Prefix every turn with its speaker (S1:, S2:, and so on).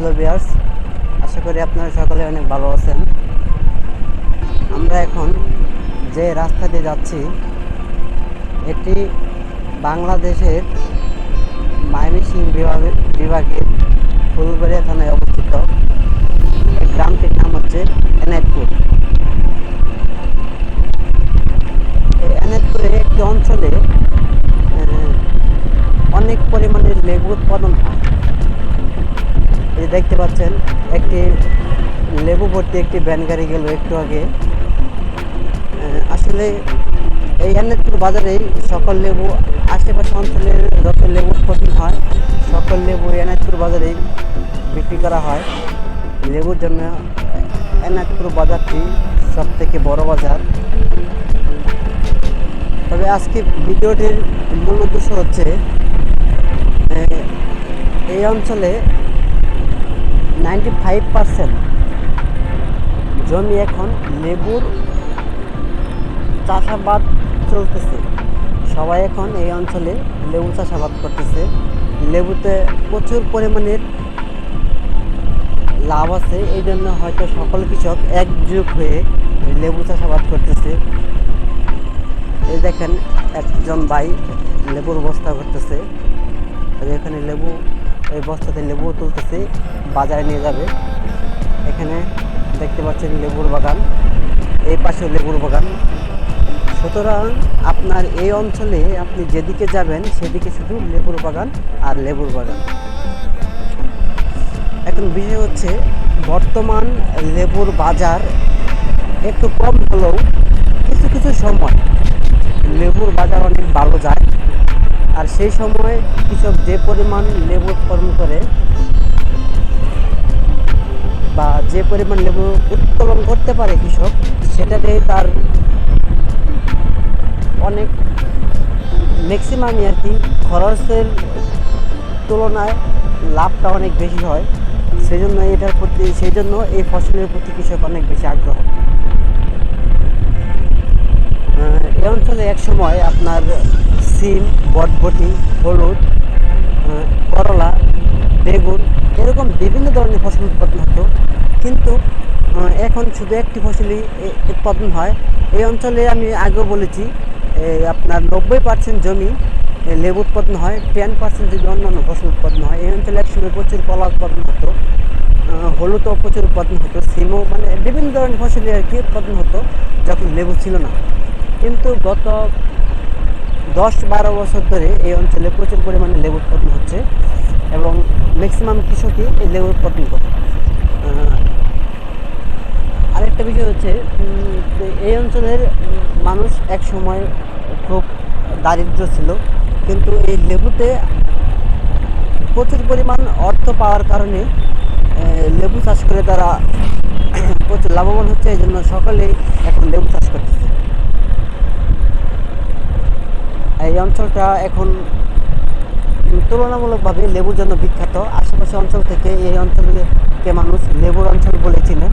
S1: Hello বিয়ার্স আশা করি আপনারা সকলে অনেক ভালো আছেন। আমরা এখন যে রাস্তা দিয়ে যাচ্ছি, এটি বাংলাদেশের ময়মনসিংহ বিভাগে বিভাগের ফুলবাড়িয়া থানায় অবস্থিত। গ্রামটির নাম হচ্ছে এনায়তপুর। এনায়তপুরে একটি অঞ্চলে অনেক পরিমাণে লেবু উৎপাদন দেখতে পাচ্ছেন, একটি লেবু ভর্তি একটি ভ্যান গাড়ি গেল একটু আগে। আসলে এই এনায়তপুর বাজারেই সকল লেবু, আশেপাশে অঞ্চলের যত লেবু উৎপাদন হয়, সকল লেবু এনায়তপুর বাজারেই বিক্রি করা হয়। লেবুর জন্য এনায়তপুর বাজারটি সব থেকে বড় বাজার। তবে আজকে ভিডিওটির মূল উদ্দেশ্য হচ্ছে এই অঞ্চলে নাইনটি ফাইভ পার্সেন্ট জমি এখন লেবুর চাষাবাদ চলতেছে। সবাই এখন এই অঞ্চলে লেবু চাষাবাদ করতেছে। লেবুতে প্রচুর পরিমাণের লাভ আছে। এই জন্য হয়তো সকল কৃষক একযুগ হয়ে লেবু চাষাবাদ করতেছে। এই দেখেন একজন ভাই লেবুর বস্তা করতেছে। এখানে লেবু এই বস্তাতে লেবু তুলতেছে, বাজারে নিয়ে যাবে। এখানে দেখতে পাচ্ছেন লেবুর বাগান। এই পাশে লেবুর বাগান। সুতরাং আপনার এই অঞ্চলে আপনি যেদিকে যাবেন, সেদিকে শুধু লেবুর বাগান আর লেবুর বাগান। এখন বিষয় হচ্ছে, বর্তমান লেবুর বাজার একটু কম হলেও কিছু কিছু সময় লেবুর বাজার অনেক ভালো যায়। আর সেই সময় কৃষক যে পরিমাণ লেবু উৎপাদন করে বা যে পরিমাণ লেবু উৎপাদন করতে পারে কৃষক, সেটাতে তার অনেক ম্যাক্সিমামই আর কি খরচের তুলনায় লাভটা অনেক বেশি হয়। সেই জন্য এটার প্রতি সেই জন্য এই ফসলের প্রতি কৃষক অনেক বেশি আগ্রহ। এই অঞ্চলে এক সময় আপনার সিম, বটবটি, হলুদ করলা, বেগুন এরকম বিভিন্ন ধরনের ফসল উৎপাদন হতো। কিন্তু এখন শুধু একটি ফসলই উৎপাদন হয়। এই অঞ্চলে আমি আগেও বলেছি আপনার নব্বই পার্সেন্ট জমি লেবু উৎপাদন হয় টেন পার্সেন্ট যদি অন্যান্য ফসল উৎপাদন হয়। এই অঞ্চলে একসময় প্রচুর কলা উৎপাদন হতো হলুদও প্রচুর উৎপাদন হতো, সিমও মানে বিভিন্ন ধরনের ফসলই আর কি উৎপাদন হতো, যখন লেবু ছিল না। কিন্তু গত দশ বারো বছর ধরে এই অঞ্চলে প্রচুর পরিমাণে লেবু উৎপাদন হচ্ছে এবং ম্যাক্সিমাম কৃষকই এই লেবু উৎপাদন করে। আরেকটা বিষয় হচ্ছে এই অঞ্চলের মানুষ এক সময় খুব দারিদ্র ছিল, কিন্তু এই লেবুতে প্রচুর পরিমাণ অর্থ পাওয়ার কারণে লেবু চাষ করে তারা প্রচুর লাভবান হচ্ছে, এই জন্য সকলেই এখন লেবু চাষ করতেছে এই অঞ্চলটা এখন তুলনামূলকভাবে লেবুর জন্য বিখ্যাত। আশেপাশে অঞ্চল থেকে এই অঞ্চলকে মানুষ লেবুর অঞ্চল বলেছিলেন